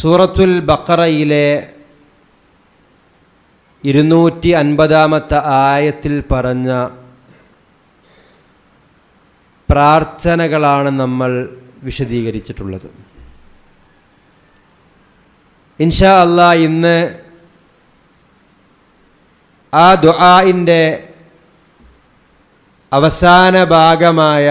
സൂറത്തുൽ ബക്കറയിലെ ഇരുന്നൂറ്റി അൻപതാമത്തെ ആയത്തിൽ പറഞ്ഞ പ്രാർത്ഥനകളാണ് നമ്മൾ വിശദീകരിച്ചിട്ടുള്ളത്. ഇൻഷാ അല്ല ഇന്ന് ആ ദുആഇന്റെ അവസാന ഭാഗമായ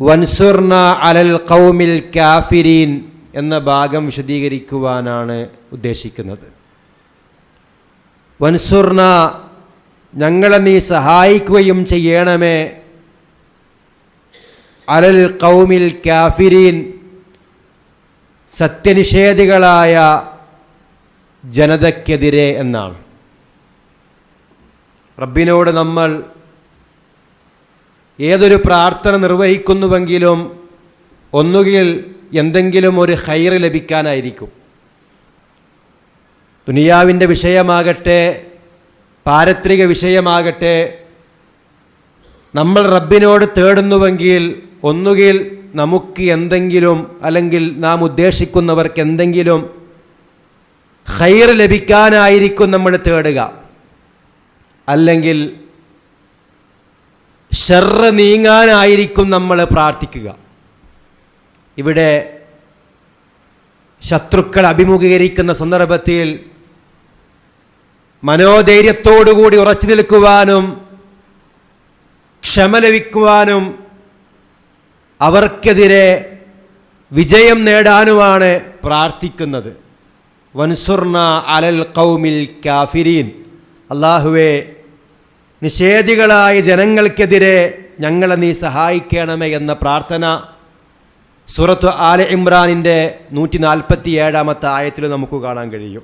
വൻസുർന അലൽ കൗമിൽ കാഫിരീൻ എന്ന ഭാഗം വിശദീകരിക്കുവാനാണ് ഉദ്ദേശിക്കുന്നത്. വൻസുർന ഞങ്ങളെ നീ സഹായിക്കുകയും ചെയ്യണമേ. അലൽ കൗമിൽ കാഫിരീൻ സത്യനിഷേധികളായ ജനതയ്ക്കെതിരെ എന്നാണ്. റബ്ബിനോട് നമ്മൾ ഏതൊരു പ്രാർത്ഥന നിർവഹിക്കുന്നുവെങ്കിലും ഒന്നുകിൽ എന്തെങ്കിലും ഒരു ഹൈർ ലഭിക്കാനായിരിക്കും. ദുനിയാവിന്റെ വിഷയമാകട്ടെ പാരത്രിക വിഷയമാകട്ടെ നമ്മൾ റബ്ബിനോട് തേടുന്നുവെങ്കിൽ ഒന്നുകിൽ നമുക്ക് എന്തെങ്കിലും അല്ലെങ്കിൽ നാം ഉദ്ദേശിക്കുന്നവർക്ക് എന്തെങ്കിലും ഹൈർ ലഭിക്കാനായിരിക്കും നമ്മൾ തേടുക. അല്ലെങ്കിൽ ഷെറ് നീങ്ങാനായിരിക്കും നമ്മൾ പ്രാർത്ഥിക്കുക. ഇവിടെ ശത്രുക്കൾ അഭിമുഖീകരിക്കുന്ന സന്ദർഭത്തിൽ മനോധൈര്യത്തോടുകൂടി ഉറച്ചു നിൽക്കുവാനും ക്ഷമ ലഭിക്കുവാനും അവർക്കെതിരെ വിജയം നേടാനുമാണ് പ്രാർത്ഥിക്കുന്നത്. വൻസുർണ അലൽ കൗമിൽ കാഫിരീൻ. അള്ളാഹുവെ നിഷേധികളായ ജനങ്ങൾക്കെതിരെ ഞങ്ങളെ നീ സഹായിക്കണമേ എന്ന പ്രാർത്ഥന സൂറത്ത് ആല ഇമ്രാനിന്റെ നൂറ്റി നാൽപ്പത്തി ഏഴാമത്തെ ആയത്തിൽ നമുക്ക് കാണാൻ കഴിയും.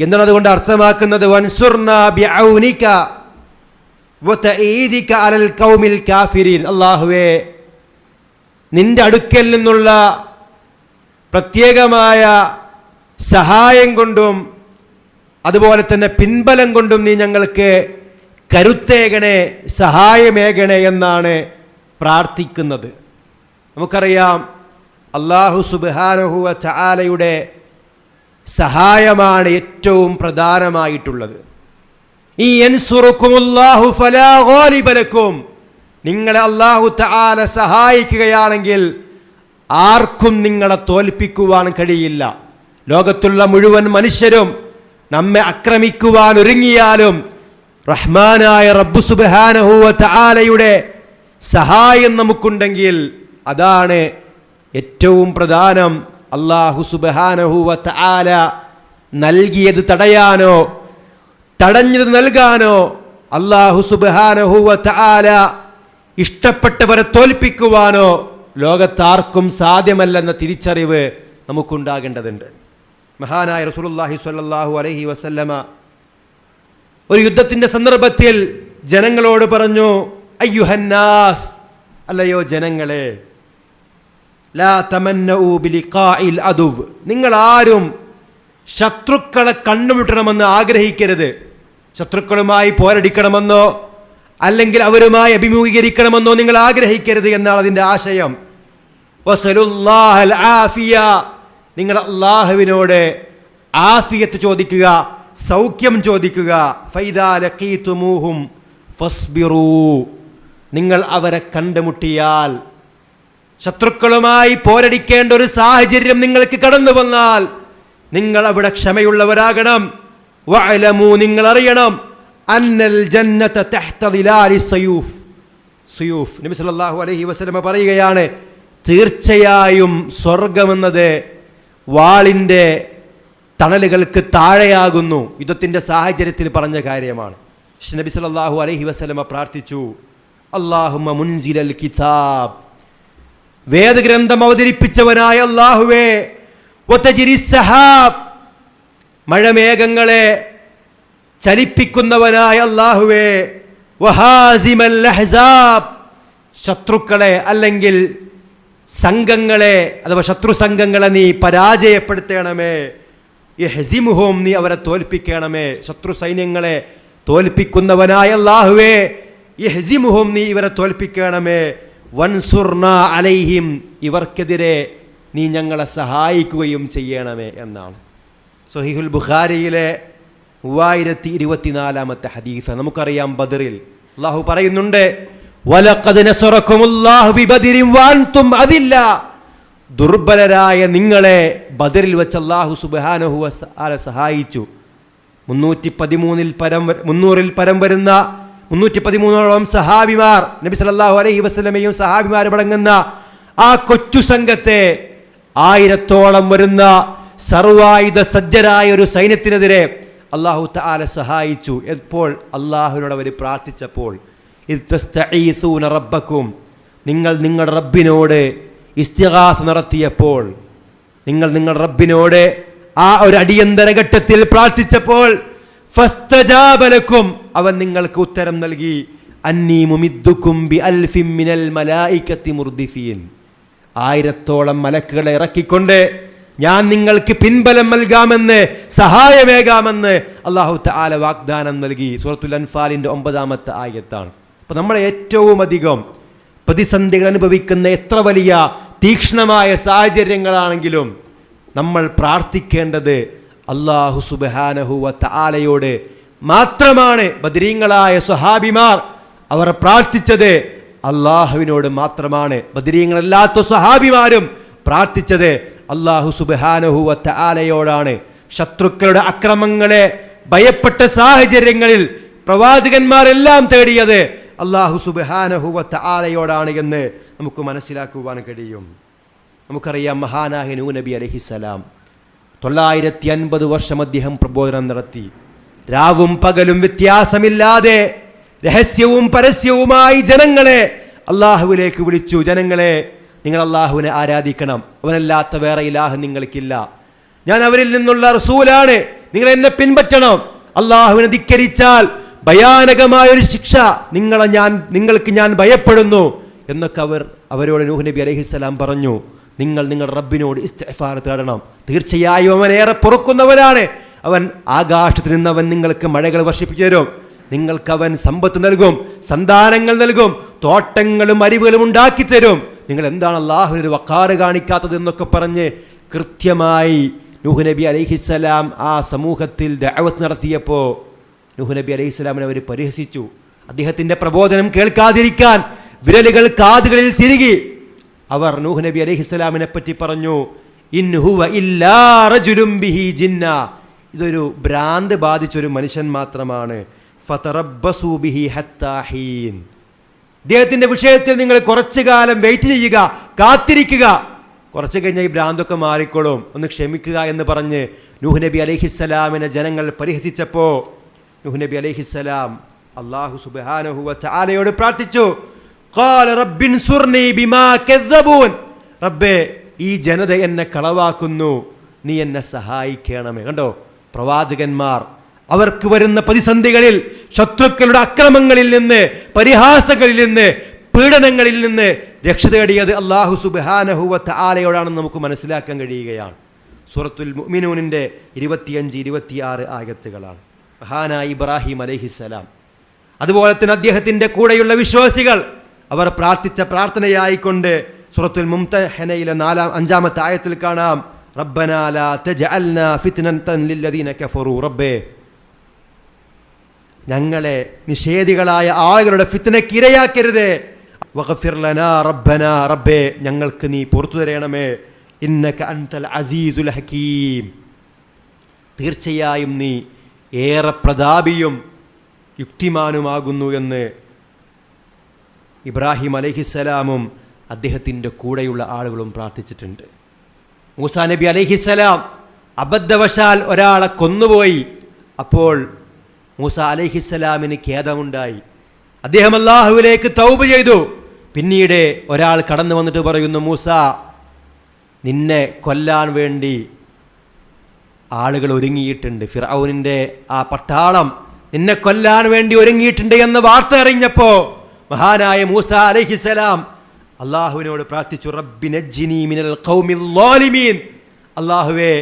എന്താണ് അതുകൊണ്ട് അർത്ഥമാക്കുന്നത് അള്ളാഹുവേ നിന്റെ അടുക്കൽ നിന്നുള്ള പ്രത്യേകമായ സഹായം കൊണ്ടും അതുപോലെ തന്നെ പിൻബലം കൊണ്ടും നീ ഞങ്ങൾക്ക് കരുത്തേകണേ സഹായമേകണേ എന്നാണ് പ്രാർത്ഥിക്കുന്നത്. നമുക്കറിയാം അള്ളാഹു സുബാനഹുവ ചാലയുടെ സഹായമാണ് ഏറ്റവും പ്രധാനമായിട്ടുള്ളത്. ഈ എൻസുറുക്കുമുല്ലാഹു നിങ്ങളെ അള്ളാഹു താല സഹായിക്കുകയാണെങ്കിൽ ആർക്കും നിങ്ങളെ തോൽപ്പിക്കുവാൻ കഴിയില്ല. ലോകത്തുള്ള മുഴുവൻ മനുഷ്യരും നമ്മെ ആക്രമിക്കുവാൻ ഒരുങ്ങിയാലും റഹ്മാനായ റബ്ബു സുബാനഹുവ സഹായം നമുക്കുണ്ടെങ്കിൽ അതാണ് ഏറ്റവും പ്രധാനം. അള്ളാഹു സുബാനഹുവ തആല നൽകിയത് തടയാനോ തടഞ്ഞത് നൽകാനോ അള്ളാഹു സുബാനഹുവ തആല ഇഷ്ടപ്പെട്ടവരെ തോൽപ്പിക്കുവാനോ ലോകത്താർക്കും സാധ്യമല്ലെന്ന തിരിച്ചറിവ് നമുക്കുണ്ടാകേണ്ടതുണ്ട്. മഹാനായ റസൂലുള്ളാഹി സ്വല്ലല്ലാഹു അലൈഹി വസല്ലമ ഒരു യുദ്ധത്തിന്റെ സന്ദർഭത്തിൽ ജനങ്ങളോട് പറഞ്ഞു അയ്യുഹന്നാസ് അല്ലയോ ജനങ്ങളെ ലാ അദുവ്. നിങ്ങൾ ആരും ശത്രുക്കളെ കണ്ടുമുട്ടണമെന്ന് ആഗ്രഹിക്കരുത്. ശത്രുക്കളുമായി പോരടിക്കണമെന്നോ അല്ലെങ്കിൽ അവരുമായി അഭിമുഖീകരിക്കണമെന്നോ നിങ്ങൾ ആഗ്രഹിക്കരുത് എന്നാണ് അതിന്റെ ആശയം. ആഫിയ. നിങ്ങൾ അള്ളാഹുവിനോട് ആഫിയത്ത് ചോദിക്കുക സൗഖ്യം ചോദിക്കുക. ഫൈദാ ലഖീതുമൂഹും ഫസ്ബിറൂ. നിങ്ങൾ അവരെ കണ്ടുമുട്ടിയാൽ ശത്രുക്കളുമായി പോരടിക്കേണ്ട ഒരു സാഹചര്യം നിങ്ങൾക്ക് കടന്നു വന്നാൽ നിങ്ങൾ അവിടെ ക്ഷമയുള്ളവരാകണം. വഅലമൂ നിങ്ങൾ അറിയണം. അന്നൽ ജന്നത തഹ്ത ദിലാലി സയൂഫ്. സുയൂഫ് നബി അലൈഹി വസല്ലമ പറയുകയാണ് തീർച്ചയായും സ്വർഗമെന്നത് വാളിന്റെ തണലുകൾക്ക് താഴെയാകുന്നു. യുദ്ധത്തിന്റെ സാഹചര്യത്തിൽ പറഞ്ഞ കാര്യമാണ്. നബി സല്ലല്ലാഹു അലൈഹി വസല്ലമ പ്രാർത്ഥിച്ചു. അല്ലാഹുമ്മ മുൻസിലൽ കിതാബ്. വേദഗ്രന്ഥം അവതരിപ്പിച്ചവനായ അള്ളാഹുവേ സഹാബ്. മഴമേഘങ്ങളെ ചലിപ്പിക്കുന്നവനായ അള്ളാഹുവേ വഹാസിമൽ ശത്രുക്കളെ അല്ലെങ്കിൽ സംഘങ്ങളെ അഥവാ ശത്രു സംഘങ്ങളെ നീ പരാജയപ്പെടുത്തണമേ. ഈ ഹെസിമുഹോം നീ അവരെ തോൽപ്പിക്കണമേ. ശത്രു സൈന്യങ്ങളെ തോൽപ്പിക്കുന്നവനായ അള്ളാഹുവേ ഈ ഹെസിമുഹോം നീ ഇവരെ തോൽപ്പിക്കണമേ. വൻസുർണ അലൈഹിം ഇവർക്കെതിരെ നീ ഞങ്ങളെ സഹായിക്കുകയും ചെയ്യണമേ എന്നാണ്. സൊഹിഹുൽ ബുഖാരിയിലെ മൂവായിരത്തി ഇരുപത്തിനാലാമത്തെ ഹദീസ് നമുക്കറിയാം ബദറിൽ. അള്ളാഹു പറയുന്നുണ്ട് ദുർബലരായ നിങ്ങളെ ബദറിൽ വെച്ച് അള്ളാഹു സുബാനഹു സഹായിച്ചു. മുന്നൂറ്റി പതിമൂന്നിൽ പരം മുന്നൂറിൽ പരം വരുന്ന മുന്നൂറ്റി പതിമൂന്നോളം സഹാബിമാർ നബി സല്ലല്ലാഹു അലൈഹി വസ്ലമയും സഹാബിമാരും അടങ്ങുന്ന ആ കൊച്ചു സംഘത്തെ ആയിരത്തോളം വരുന്ന സർവായുധ സജ്ജരായ ഒരു സൈന്യത്തിനെതിരെ അള്ളാഹു തആല സഹായിച്ചു. എപ്പോൾ? അള്ളാഹുവിനോട് അവർ പ്രാർത്ഥിച്ചപ്പോൾ. റബ്ബക്കും. നിങ്ങൾ നിങ്ങളുടെ റബ്ബിനോട് ഇസ്തിഹാസ് നടത്തിയപ്പോൾ നിങ്ങൾ നിങ്ങളുടെ റബ്ബിനോട് ആ ഒരു അടിയന്തര ഘട്ടത്തിൽ പ്രാർത്ഥിച്ചപ്പോൾ ഫസ്തജാബലക്കും അവൻ നിങ്ങൾക്ക് ഉത്തരം നൽകി മിനൽ മുർദിഫീൻ. ആയിരത്തോളം മലക്കുകളെ ഇറക്കിക്കൊണ്ട് ഞാൻ നിങ്ങൾക്ക് പിൻബലം നൽകാമെന്ന് സഹായമേകാമെന്ന് അള്ളാഹു തആല വാഗ്ദാനം നൽകി. സൂറത്തുൽ അൻഫാലിന്റെ ഒമ്പതാമത്തെ ആയത്താണ്. അപ്പൊ നമ്മൾ ഏറ്റവും അധികം പ്രതിസന്ധികൾ അനുഭവിക്കുന്ന എത്ര വലിയ തീക്ഷ്ണമായ സാഹചര്യങ്ങളാണെങ്കിലും നമ്മൾ പ്രാർത്ഥിക്കേണ്ടത് അള്ളാഹു സുബാനഹുവ താലയോട് മാത്രമാണ്. ബദരീങ്ങളായ സ്വഹാബിമാർ അവർ പ്രാർത്ഥിച്ചത് അള്ളാഹുവിനോട് മാത്രമാണ്. ബദരീങ്ങളല്ലാത്ത സ്വഹാബിമാരും പ്രാർത്ഥിച്ചത് അള്ളാഹു സുബാനഹുവ തആലയോടാണ്. ശത്രുക്കളുടെ അക്രമങ്ങളെ ഭയപ്പെട്ട സാഹചര്യങ്ങളിൽ പ്രവാചകന്മാരെല്ലാം തേടിയത് അള്ളാഹു സുബാനഹുവ ആലയോടാണ് എന്ന് നമുക്ക് മനസ്സിലാക്കുവാൻ കഴിയും. നമുക്കറിയാം മഹാനാഹി നൂ നബി അലഹിസലാം തൊള്ളായിരത്തി അൻപത് വർഷം അദ്ദേഹം പ്രബോധനം നടത്തി. രാവും പകലും വ്യത്യാസമില്ലാതെ രഹസ്യവും പരസ്യവുമായി ജനങ്ങളെ അള്ളാഹുവിലേക്ക് വിളിച്ചു. ജനങ്ങളെ നിങ്ങൾ അള്ളാഹുവിനെ ആരാധിക്കണം. അവനല്ലാത്ത വേറെ ഇലാഹ് നിങ്ങൾക്കില്ല. ഞാൻ അവരിൽ നിന്നുള്ള റസൂലാണ്. നിങ്ങൾ എന്നെ പിൻപറ്റണം. അള്ളാഹുവിനെ ധിക്കരിച്ചാൽ ഭയാനകമായ ഒരു ശിക്ഷ നിങ്ങളെ ഞാൻ നിങ്ങൾക്ക് ഞാൻ ഭയപ്പെടുന്നു എന്നൊക്കെ അവർ അവരോട് നൂഹ് നബി അലഹിസ്സലാം പറഞ്ഞു. നിങ്ങൾ നിങ്ങളുടെ റബ്ബിനോട് ഇസ്തഫാർ തേടണം. തീർച്ചയായും അവൻ ഏറെ പൊറുക്കുന്നവനാണ്. അവൻ ആകാശത്ത് നിന്ന് അവൻ നിങ്ങൾക്ക് മഴകൾ വർഷിപ്പിച്ചു തരും. നിങ്ങൾക്ക് അവൻ സമ്പത്ത് നൽകും സന്താനങ്ങൾ നൽകും തോട്ടങ്ങളും അരിവുകളും ഉണ്ടാക്കി തരും. നിങ്ങൾ എന്താണ് അള്ളാഹുവിനൊരു വക്കാറ് കാണിക്കാത്തത് എന്നൊക്കെ പറഞ്ഞ് കൃത്യമായി നൂഹ് നബി അലഹിസ്സലാം ആ സമൂഹത്തിൽ ദഅവത്ത് നടത്തിയപ്പോൾ നൂഹ് നബി അലൈഹി സ്വലാമിനെ അവർ പരിഹസിച്ചു. അദ്ദേഹത്തിന്റെ പ്രബോധനം കേൾക്കാതിരിക്കാൻ വിരലുകൾ കാതുകളിൽ തിരികെ അവർ നൂഹ് നബി അലൈഹി സ്വലാമിനെ പറ്റി പറഞ്ഞു ബിഹി ജിന്ന. ഇതൊരു ഭ്രാന്ത് ബാധിച്ചൊരു മനുഷ്യൻ മാത്രമാണ്. ഫതറബ്ബസൂബിഹി ഹത്താഹീൻ ഹത്താ വിഷയത്തിൽ നിങ്ങൾ കുറച്ചു കാലം വെയിറ്റ് ചെയ്യുക കാത്തിരിക്കുക. കുറച്ച് കഴിഞ്ഞാൽ ഈ ഭ്രാന്തൊക്കെ മാറിക്കോളും. ഒന്ന് ക്ഷമിക്കുക എന്ന് പറഞ്ഞ് നൂഹ് നബി അലഹിസ്സലാമിനെ ജനങ്ങൾ പരിഹസിച്ചപ്പോൾ നൂഹ് നബി അലൈഹിസ്സലാം അള്ളാഹു സുബ്ഹാനഹു വ തആലയോട് പ്രാർത്ഥിച്ചു റബ്ബേ ഈ ജനത എന്നെ കളവാക്കുന്നു. നീ എന്നെ സഹായിക്കണമേ. കണ്ടോ? പ്രവാചകന്മാർ അവർക്ക് വരുന്ന പ്രതിസന്ധികളിൽ ശത്രുക്കളുടെ അക്രമങ്ങളിൽ നിന്ന് പരിഹാസങ്ങളിൽ നിന്ന് പീഡനങ്ങളിൽ നിന്ന് രക്ഷ തേടിയത് അള്ളാഹു സുബാനഹുവത്ത് ആലയോടാണെന്ന് നമുക്ക് മനസ്സിലാക്കാൻ കഴിയുകയാണ്. സൂറത്തുൽ മിനൂനിന്റെ ഇരുപത്തിയഞ്ച് ഇരുപത്തിയാറ് ആയത്തുകളാണ്. മഹാനായ ഇബ്രാഹിം അലൈഹിസ്സലാം അതുപോലെ തന്നെ അദ്ദേഹത്തിന്റെ കൂടെയുള്ള വിശ്വാസികൾ അവർ പ്രാർത്ഥിച്ച പ്രാർത്ഥനയായിക്കൊണ്ട് സൂറത്തുൽ മുംതഹനയിലെ നാലാം അഞ്ചാമത്തെ ആയത്തിൽ കാണാം. ഫിത്നതൻ ലില്ലദീന കഫറു. റബ്ബേ ഞങ്ങളെ നിഷേധികളായ ആളുകളുടെ ഫിത്തനയ്ക്ക് ഇരയാക്കരുത്. റബ്ബേ ഞങ്ങൾക്ക് നീ പുറത്തു തരണമേ. ഇന്നക അൻതൽ അസീസുൽ ഹക്കീം തീർച്ചയായും നീ ഏറെ പ്രതാപിയും യുക്തിമാനുമാകുന്നു എന്ന് ഇബ്രാഹിം അലഹിസ്സലാമും അദ്ദേഹത്തിന്റെ കൂടെയുള്ള ആളുകളും പ്രാർത്ഥിച്ചിട്ടുണ്ട്. മൂസാ നബി അലഹിസ്സലാം അബദ്ധവശാൽ ഒരാളെ കൊന്നുപോയി. അപ്പോൾ മൂസ അലഹിസ്സലാമിന് ഖേദമുണ്ടായി. അദ്ദേഹം അള്ളാഹുവിലേക്ക് തൗബ് ചെയ്തു. പിന്നീട് ഒരാൾ കടന്നു വന്നിട്ട് പറയുന്നു മൂസ നിന്നെ കൊല്ലാൻ വേണ്ടി ആളുകൾ ഒരുങ്ങിയിട്ടുണ്ട്. ഫിറൌനിന്റെ ആ പട്ടാളം നിന്നെ കൊല്ലാൻ വേണ്ടി ഒരുങ്ങിയിട്ടുണ്ട് എന്ന വാർത്ത അറിഞ്ഞപ്പോൾ മഹാനായ മൂസ അലഹിസലാം അള്ളാഹുവിനോട് പ്രാർത്ഥിച്ചു റബ്ബി അള്ളാഹുവെ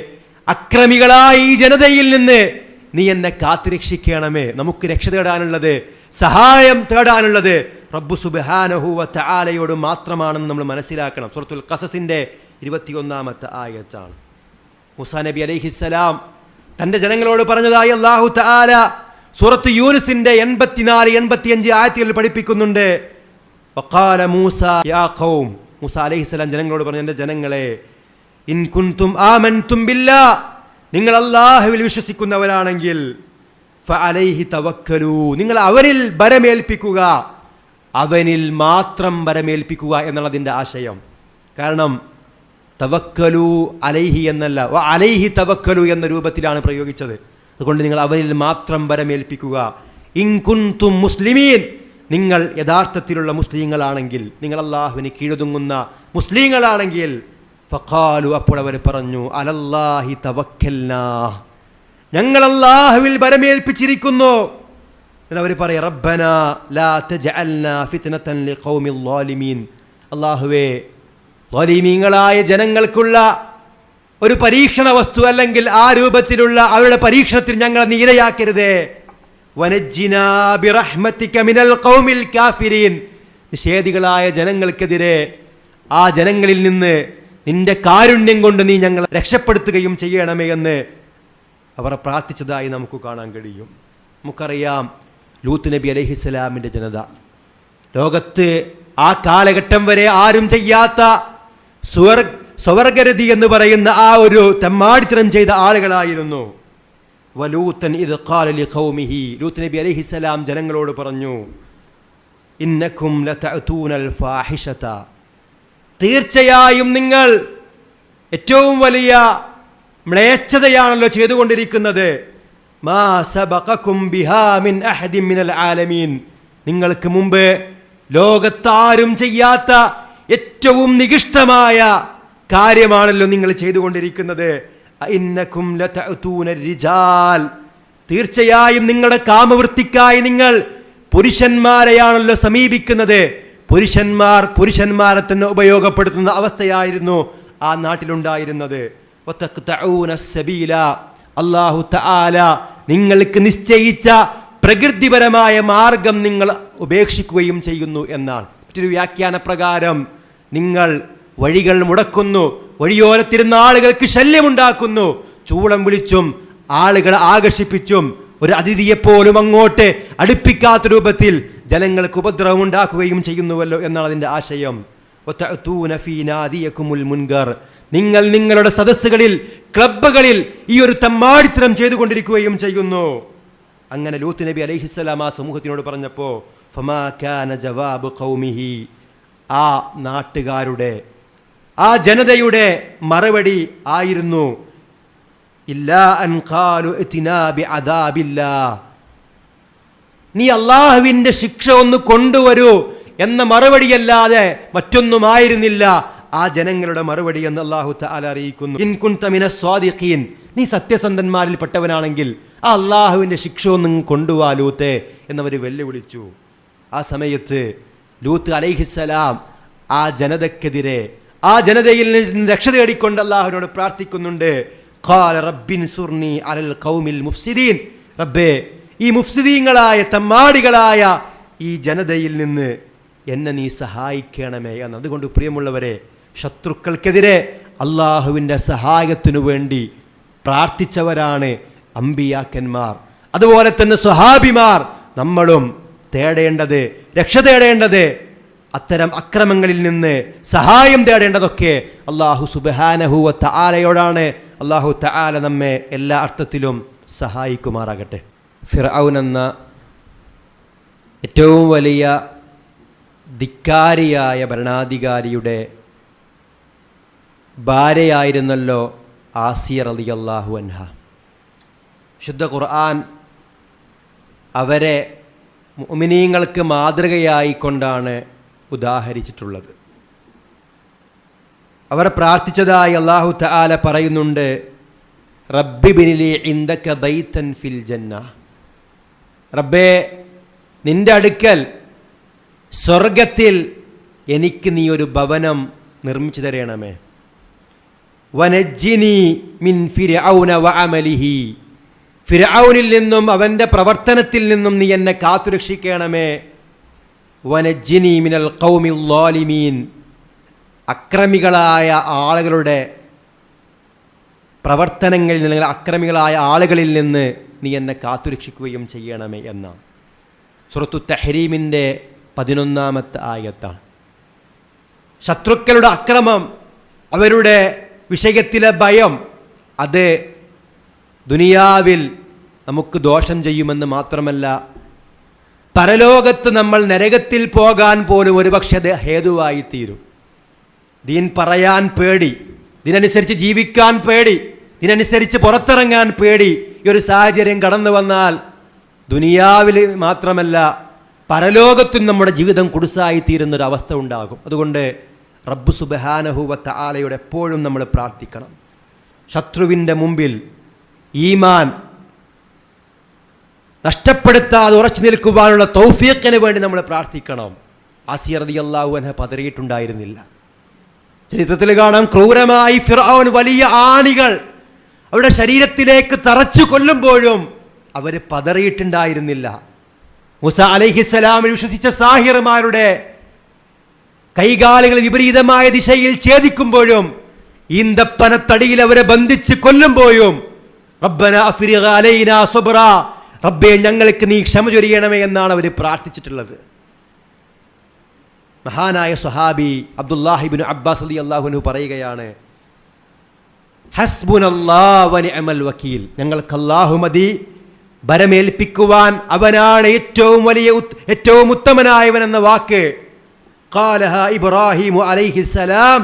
അക്രമികളായ ഈ ജനതയിൽ നിന്ന് നീ എന്നെ കാത്തുരക്ഷിക്കണമേ. നമുക്ക് രക്ഷ തേടാനുള്ളത് സഹായം തേടാനുള്ളത് റബ്ബു സുബാനഹുവ തആലയോട് മാത്രമാണെന്ന് നമ്മൾ മനസ്സിലാക്കണം. സുഹൃത്തുൽ ഖസസിന്റെ ഇരുപത്തിയൊന്നാമത്തെ ആയത്താണ്. മുസാ നബി അലൈഹിസ്സലാം തന്റെ ജനങ്ങളോട് പറഞ്ഞതായി അള്ളാഹു താല സൂറത്ത് യൂനുസിന്റെ എൺപത്തിനാല് എൺപത്തിയഞ്ച് ആയത്തുകളിൽ പഠിപ്പിക്കുന്നുണ്ട്. മൂസ യാ ഖൗം. മൂസ അലൈഹിസ്സലാം ജനങ്ങളോട് പറഞ്ഞു എന്റെ ജനങ്ങളെ ഇൻ കുൻതും ആമൻതും ബില്ലാ നിങ്ങൾ അള്ളാഹുവിൽ വിശ്വസിക്കുന്നവരാണെങ്കിൽ തവക്കലു. നിങ്ങൾ അവനിൽ ബരമേൽപ്പിക്കുക അവനിൽ മാത്രം ബരമേൽപ്പിക്കുക എന്നുള്ളതിന്റെ ആശയം. കാരണം തവക്കലു അലൈഹി എന്നല്ല അലൈഹി തവക്കലു എന്ന രൂപത്തിലാണ് പ്രയോഗിച്ചത്. അതുകൊണ്ട് നിങ്ങൾ അവരിൽ മാത്രം വരമേൽപ്പിക്കുക. ഇൻകുന്തും മുസ്ലിമീൻ നിങ്ങൾ യഥാർത്ഥത്തിലുള്ള മുസ്ലിങ്ങളാണെങ്കിൽ നിങ്ങൾ അള്ളാഹുവിന് കീഴൊതുങ്ങുന്ന മുസ്ലിങ്ങളാണെങ്കിൽ ഫഖാലു അപ്പോൾ അവർ പറഞ്ഞു അലല്ലാഹി തവക്കൽനാ. ഞങ്ങൾ അള്ളാഹുവിൽ വരമേൽപ്പിച്ചിരിക്കുന്നു. അവർ പറയും റബ്ബന ലാ തജഅൽനാ ഫിത്നതൻ ലിഖൗമിൽ ളാലിമീൻ അള്ളാഹുവേ ളാലിമീങ്ങളായ ജനങ്ങൾക്കുള്ള ഒരു പരീക്ഷണ വസ്തു അല്ലെങ്കിൽ ആ രൂപത്തിലുള്ള അവരുടെ പരീക്ഷണത്തിൽ ഞങ്ങളെ നീരയാക്കരുതേ മിനൽ കാഫിരീൻ. നിഷേധികളായ ജനങ്ങൾക്കെതിരെ ആ ജനങ്ങളിൽ നിന്ന് നിന്റെ കാരുണ്യം കൊണ്ട് നീ ഞങ്ങളെ രക്ഷപ്പെടുത്തുകയും ചെയ്യണമേ എന്ന് അവർ പ്രാർത്ഥിച്ചതായി നമുക്ക് കാണാൻ കഴിയും. നമുക്കറിയാം ലൂത്ത് നബി അലഹിസ്സലാമിന്റെ ജനത. ലോകത്ത് ആ കാലഘട്ടം വരെ ആരും ചെയ്യാത്ത സ്വർഗ സ്വർഗരതി എന്ന് പറയുന്ന ആ ഒരു തെമ്മാടിത്തരം ചെയ്ത ആളുകളായിരുന്നു. വലൂത്തൻ ഇത് കാലലി ഖൗമിഹി ലൂത്ത് നബി അലഹിസ്സലാം ജനങ്ങളോട് പറഞ്ഞു ഇന്നക്കും തീർച്ചയായും നിങ്ങൾ ഏറ്റവും വലിയ മ്ലേച്ഛതയാണല്ലോ ചെയ്തുകൊണ്ടിരിക്കുന്നത്. മാ ബിഹാ മിൻ അഹദിൻ മിനൽ ആലമീൻ. നിങ്ങൾക്ക് മുമ്പ് ലോകത്താരും ചെയ്യാത്ത ഏറ്റവും നികിഷ്ടമായ കാര്യമാണല്ലോ നിങ്ങൾ ചെയ്തുകൊണ്ടിരിക്കുന്നത്. തീർച്ചയായും നിങ്ങളുടെ കാമവൃത്തിക്കായി നിങ്ങൾ പുരുഷന്മാരെയാണല്ലോ സമീപിക്കുന്നത്. പുരുഷന്മാർ പുരുഷന്മാരെ തന്നെ ഉപയോഗപ്പെടുത്തുന്ന അവസ്ഥയായിരുന്നു ആ നാട്ടിലുണ്ടായിരുന്നത്. അള്ളാഹു തആല നിങ്ങൾക്ക് നിശ്ചയിച്ച പ്രകൃതിപരമായ മാർഗം നിങ്ങൾ ഉപേക്ഷിക്കുകയും ചെയ്യുന്നു എന്നാണ്. മറ്റൊരു വ്യാഖ്യാന പ്രകാരം നിങ്ങൾ വഴികൾ മുടക്കുന്നു വഴിയോരത്തിരുന്ന ആളുകൾക്ക് ശല്യമുണ്ടാക്കുന്നു. ചൂളം വിളിച്ചും ആളുകളെ ആകർഷിപ്പിച്ചും ഒരു അതിഥിയെപ്പോലും അങ്ങോട്ട് അടുപ്പിക്കാത്ത രൂപത്തിൽ ജനങ്ങൾക്ക് ഉപദ്രവം ഉണ്ടാക്കുകയും ചെയ്യുന്നുവല്ലോ എന്നാണ് അതിന്റെ ആശയം. മുൻഗർ നിങ്ങൾ നിങ്ങളുടെ സദസ്സുകളിൽ ക്ലബ്ബുകളിൽ ഈ ഒരു തമ്മാടിത്തരം ചെയ്തുകൊണ്ടിരിക്കുകയും ചെയ്യുന്നു. അങ്ങനെ ലൂത്ത് നബി അലഹിസ്സലാം ആ സമൂഹത്തിനോട് പറഞ്ഞപ്പോൾ ഫമാ കാന ജവാബ് കൗമിഹി ആ നാട്ടുകാരുടെ ആ ജനതയുടെ മറുപടി ആയിരുന്നു നീ അള്ളാഹുവിന്റെ ശിക്ഷ ഒന്ന് കൊണ്ടുവരൂ എന്ന മറുപടിയല്ലാതെ മറ്റൊന്നുമായിരുന്നില്ല. ആ ജനങ്ങളുടെ മറുപടി എന്ന് അള്ളാഹു താല അറിയിക്കുന്നു. ഇൻ കുൻതമിന സ്വാദിഖീൻ. നീ സത്യസന്ധന്മാരിൽ പെട്ടവനാണെങ്കിൽ ആ അള്ളാഹുവിന്റെ ശിക്ഷ ഒന്നും കൊണ്ടുവാ ലൂത്തെ എന്നവർ വെല്ലുവിളിച്ചു. ആ സമയത്ത് ലൂത്ത് അലൈഹിസ്സലാം ആ ജനതക്കെതിരെ ആ ജനതയിൽ നിന്ന് രക്ഷ തേടിക്കൊണ്ട് അള്ളാഹുവിനോട് പ്രാർത്ഥിക്കുന്നുണ്ട്. ഖാല റബ്ബിൻ അലൽ മുഫ്സിദീൻ. റബ്ബേ ഈ മുഫ്സിദീങ്ങളായ തമ്മാടികളായ ഈ ജനതയിൽ നിന്ന് എന്നെ നീ സഹായിക്കണമേ എന്ന്. അതുകൊണ്ട് പ്രിയമുള്ളവരെ ശത്രുക്കൾക്കെതിരെ അള്ളാഹുവിന്റെ സഹായത്തിനു വേണ്ടി പ്രാർത്ഥിച്ചവരാണ് അമ്പിയാക്കന്മാർ. അതുപോലെ തന്നെ സുഹാബിമാർ നമ്മളും തേടേണ്ടത് രക്ഷ തേടേണ്ടത് അത്തരം അക്രമങ്ങളിൽ നിന്ന് സഹായം തേടേണ്ടതൊക്കെ അള്ളാഹു സുബഹാനഹുവ തആലയോടാണ്. അള്ളാഹു തആല നമ്മെ എല്ലാ അർത്ഥത്തിലും സഹായിക്കുമാറാകട്ടെ. ഫിർഔൻ എന്ന ഏറ്റവും വലിയ ധിക്കാരിയായ ഭരണാധികാരിയുടെ ഭാര്യയായിരുന്നല്ലോ ആസിയർ അലി അള്ളാഹു അൻഹ. ശുദ്ധ ഖുർആൻ അവരെ മുഅ്മിനീങ്ങൾക്ക് മാതൃകയായിക്കൊണ്ടാണ് ഉദാഹരിച്ചിട്ടുള്ളത്. അവർ പ്രാർത്ഥിച്ചതായി അള്ളാഹു തആല പറയുന്നുണ്ട് റബ്ബി ബിനിലി ഇന്തക്ക ബൈത്തൻ ഫിൽ ജന്ന. റബ്ബേ നിന്റെ അടുക്കൽ സ്വർഗത്തിൽ എനിക്ക് നീ ഒരു ഭവനം നിർമ്മിച്ചു തരണമേ. വനജ്ജിനി മിൻ ഫിർഔന വഅമലിഹി ഫിർഔനിൽ നിന്നും അവന്റെ പ്രവർത്തനത്തിൽ നിന്നും നീ എന്നെ കാത്തുരക്ഷിക്കണമേ. വനജിനി മിനൽ അക്രമികളായ ആളുകളുടെ പ്രവർത്തനങ്ങളിൽ നിന്ന് അക്രമികളായ ആളുകളിൽ നിന്ന് നീ എന്നെ കാത്തുരക്ഷിക്കുകയും ചെയ്യണമേ എന്നാണ് സുറത്തു തെഹരീമിന്റെ പതിനൊന്നാമത്തെ ആയത്താണ്. ശത്രുക്കളുടെ അക്രമം അവരുടെ വിഷയത്തിലെ ഭയം അത് ദുനിയാവിൽ നമുക്ക് ദോഷം ചെയ്യുമെന്ന് മാത്രമല്ല പരലോകത്ത് നമ്മൾ നരകത്തിൽ പോകാൻ പോലും ഒരുപക്ഷെ അത് ഹേതുവായി തീരും ദീൻ പറയാൻ പേടി ഇതിനനുസരിച്ച് ജീവിക്കാൻ പേടി ഇതിനനുസരിച്ച് പുറത്തിറങ്ങാൻ പേടി ഈ ഒരു സാഹചര്യം കടന്നു വന്നാൽ ദുനിയാവിൽ മാത്രമല്ല പരലോകത്തും നമ്മുടെ ജീവിതം കുടുസായിത്തീരുന്നൊരവസ്ഥ തീരുന്നൊരവസ്ഥ ഉണ്ടാകും. അതുകൊണ്ട് റബ്ബു സുബഹാനഹുവത്ത ആലയോട് എപ്പോഴും നമ്മൾ പ്രാർത്ഥിക്കണം. ശത്രുവിന്റെ മുമ്പിൽ ഈമാൻ നഷ്ടപ്പെടുത്താതെ ഉറച്ചു നിൽക്കുവാനുള്ള തൗഫീഖിന് വേണ്ടി നമ്മൾ പ്രാർത്ഥിക്കണം. ആസിയ റതി അള്ളാഹു അൻഹ പതറിയിട്ടുണ്ടായിരുന്നില്ല. ചരിത്രത്തിൽ കാണാം ക്രൂരമായി ഫിറോൻ വലിയ ആണികൾ അവരുടെ ശരീരത്തിലേക്ക് തറച്ചു കൊല്ലുമ്പോഴും അവർ പതറിയിട്ടുണ്ടായിരുന്നില്ല. മുസ അലഹിസ്സലാമിൽ വിശ്വസിച്ച സാഹിറുമാരുടെ കൈകാലുകൾ വിപരീതമായ ദിശയിൽ ഛേദിക്കുമ്പോഴും ഈന്തപ്പനത്തടിയിൽ അവരെ ബന്ധിച്ച് കൊല്ലുമ്പോഴും റബ്ബന അലൈന സബറ റബ്ബെ ഞങ്ങൾക്ക് നീ ക്ഷമ ചൊരിയണമേ എന്നാണ് അവർ പ്രാർത്ഥിച്ചിട്ടുള്ളത്. മഹാനായ സുഹാബി അബ്ദുല്ലാഹിബിൻ അബ്ബാസ് അലി അള്ളാഹുനു പറയുകയാണ് ഹസ്ബുൻ അള്ളാഹ് അമൽ വക്കീൽ. ഞങ്ങൾക്ക് അള്ളാഹുമതി മതി. അവനാണ് ഏറ്റവും വലിയ ഏറ്റവും ഉത്തമനായവൻ എന്ന വാക്ക്. കാലഹ ഇബ്രാഹിം അലൈഹിസലാം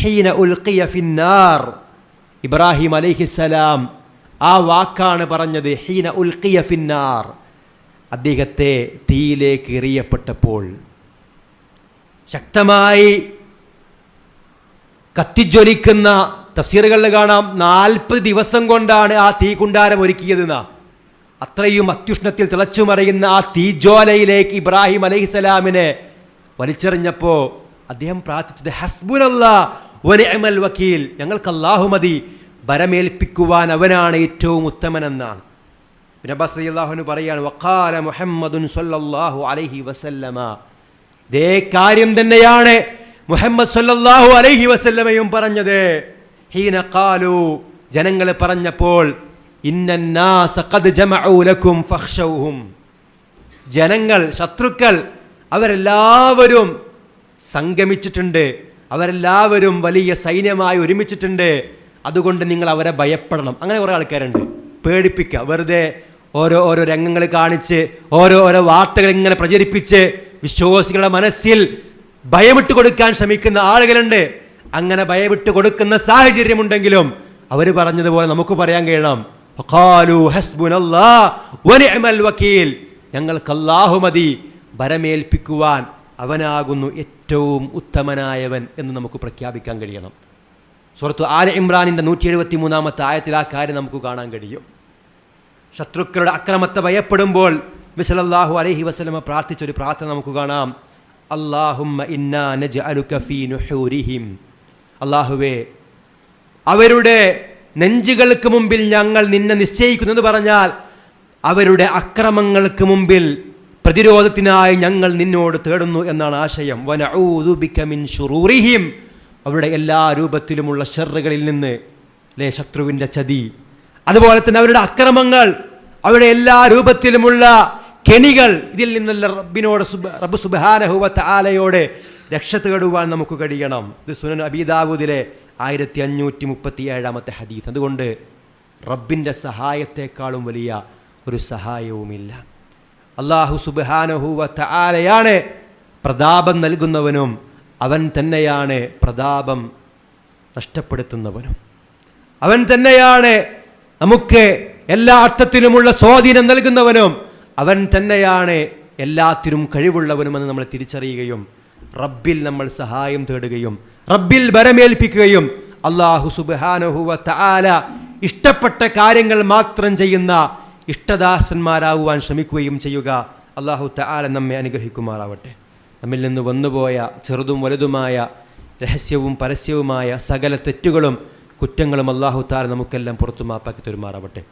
ഹീന ഉൽ ഫിന്നാർ. ഇബ്രാഹിം അലൈഹിസലാം ആ വാക്കാണ് പറഞ്ഞത് ഹീന ഉൽക്കിയ ഫിന്നാർ. അദ്ദേഹത്തെ തീയിലേക്ക് എറിയപ്പെട്ടപ്പോൾ ശക്തമായി കത്തിജ്വലിക്കുന്ന തഫ്സീറുകളിൽ കാണാം. നാൽപ്പത് ദിവസം കൊണ്ടാണ് ആ തീ കുണ്ടാരം ഒരുക്കിയതെന്ന. അത്രയും അത്യുഷ്ണത്തിൽ തിളച്ചു മറിയുന്ന ആ തീജ്വാലയിലേക്ക് ഇബ്രാഹിം അലൈഹിസ്സലാമിനെ വലിച്ചെറിഞ്ഞപ്പോൾ അദ്ദേഹം പ്രാർത്ഥിച്ചത് ഹസ്ബുനല്ല വക്കീൽ ഞങ്ങൾക്ക് അല്ലാഹു മതി. ബരമേൽപ്പിക്കുവാൻ അവനാണ് ഏറ്റവും ഉത്തമനെന്നാണ്. അബ്ബാസ് റളിയല്ലാഹു പറയാണ് വക്കാല മുഹമ്മദുൻ സൊല്ലാഹു അലഹി വസല്ലമ. ഇതേ കാര്യം തന്നെയാണ് മുഹമ്മദ് സൊല്ലാഹു അലഹി വസല്ലമയും പറഞ്ഞത്. ഹീന ഖാലു ജനങ്ങൾ പറഞ്ഞപ്പോൾ ഇന്നൂലക്കും ജനങ്ങൾ ശത്രുക്കൾ അവരെല്ലാവരും സംഗമിച്ചിട്ടുണ്ട്. അവരെല്ലാവരും വലിയ സൈന്യമായി ഒരുമിച്ചിട്ടുണ്ട്. അതുകൊണ്ട് നിങ്ങൾ അവരെ ഭയപ്പെടണം. അങ്ങനെ കുറേ ആൾക്കാരുണ്ട്. പേടിപ്പിക്കുക വെറുതെ ഓരോ ഓരോ രംഗങ്ങൾ കാണിച്ച് ഓരോ ഓരോ വാർത്തകൾ ഇങ്ങനെ പ്രചരിപ്പിച്ച് വിശ്വാസികളുടെ മനസ്സിൽ ഭയമിട്ട് കൊടുക്കാൻ ശ്രമിക്കുന്ന ആളുകളുണ്ട്. അങ്ങനെ ഭയവിട്ട് കൊടുക്കുന്ന സാഹചര്യമുണ്ടെങ്കിലും അവർ പറഞ്ഞതുപോലെ നമുക്ക് പറയാൻ കഴിയണം. "വഖാലു ഹസ്ബുനല്ലാ വനിഅമൽ വക്കീൽ. ഞങ്ങൾക്ക് അല്ലാഹു മതി. ഭരമേൽപ്പിക്കുവാൻ അവനാകുന്നു ഏറ്റവും ഉത്തമനായവൻ എന്ന് നമുക്ക് പ്രഖ്യാപിക്കാൻ കഴിയണം. സുഹൃത്തു ആല ഇമ്രാനിന്റെ നൂറ്റി എഴുപത്തി മൂന്നാമത്തെ ആയത്തിൽ ആ കാര്യം നമുക്ക് കാണാൻ കഴിയും. ശത്രുക്കളുടെ അക്രമത്തെ ഭയപ്പെടുമ്പോൾ മിസലല്ലാഹു അലഹി വസ്ലമ പ്രാർത്ഥിച്ചൊരു പ്രാർത്ഥന നമുക്ക് കാണാം. അള്ളാഹുമ്മ ഇന്നാ നുഹൂരിഹിം. അള്ളാഹുവേ അവരുടെ നെഞ്ചുകൾക്ക് മുമ്പിൽ ഞങ്ങൾ നിന്നെ നിശ്ചയിക്കുന്നത് പറഞ്ഞാൽ അവരുടെ അക്രമങ്ങൾക്ക് മുമ്പിൽ പ്രതിരോധത്തിനായി ഞങ്ങൾ നിന്നോട് തേടുന്നു എന്നാണ് ആശയം. വനഊദു ബിക മിൻ ശുറൂറിഹിം അവരുടെ എല്ലാ രൂപത്തിലുമുള്ള ഷെറുകളിൽ നിന്ന് അല്ലേ ശത്രുവിന്റെ ചതി. അതുപോലെ തന്നെ അവരുടെ അക്രമങ്ങൾ അവരുടെ എല്ലാ രൂപത്തിലുമുള്ള കെണികൾ ഇതിൽ നിന്നല്ല റബ്ബിനോട് റബ്ബ് സുബാനഹുവത്ത് ആലയോട് രക്ഷ തേടുവാൻ നമുക്ക് കഴിയണം. ഇത് സുനൻ അബീദാവൂദിലെ ആയിരത്തി അഞ്ഞൂറ്റി മുപ്പത്തി ഏഴാമത്തെ ഹദീസ്. അതുകൊണ്ട് റബ്ബിന്റെ സഹായത്തെക്കാളും വലിയ ഒരു സഹായവുമില്ല. അള്ളാഹു സുബാനഹുവത്ത് ആലയാണ് പ്രതാപം നൽകുന്നവനും അവൻ തന്നെയാണ് പ്രതാപം നഷ്ടപ്പെടുത്തുന്നവനും. അവൻ തന്നെയാണ് നമുക്ക് എല്ലാ അർത്ഥത്തിലുമുള്ള സ്വാധീനം നൽകുന്നവനും. അവൻ തന്നെയാണ് എല്ലാത്തിനും കഴിവുള്ളവനുമെന്ന് നമ്മൾ തിരിച്ചറിയുകയും റബ്ബിൽ നമ്മൾ സഹായം തേടുകയും റബ്ബിൽ ബരമേൽപ്പിക്കുകയും അള്ളാഹു സുബാനഹുവ താല ഇഷ്ടപ്പെട്ട കാര്യങ്ങൾ മാത്രം ചെയ്യുന്ന ഇഷ്ടദാസന്മാരാകുവാൻ ശ്രമിക്കുകയും ചെയ്യുക. അള്ളാഹു താല നമ്മെ അനുഗ്രഹിക്കുമാറാവട്ടെ. നമ്മിൽ നിന്ന് വന്നുപോയ ചെറുതും വലുതുമായ രഹസ്യവും പരസ്യവുമായ സകല തെറ്റുകളും കുറ്റങ്ങളും അള്ളാഹു താര നമുക്കെല്ലാം പുറത്തു മാപ്പാക്കി തരുമാറാവട്ടെ.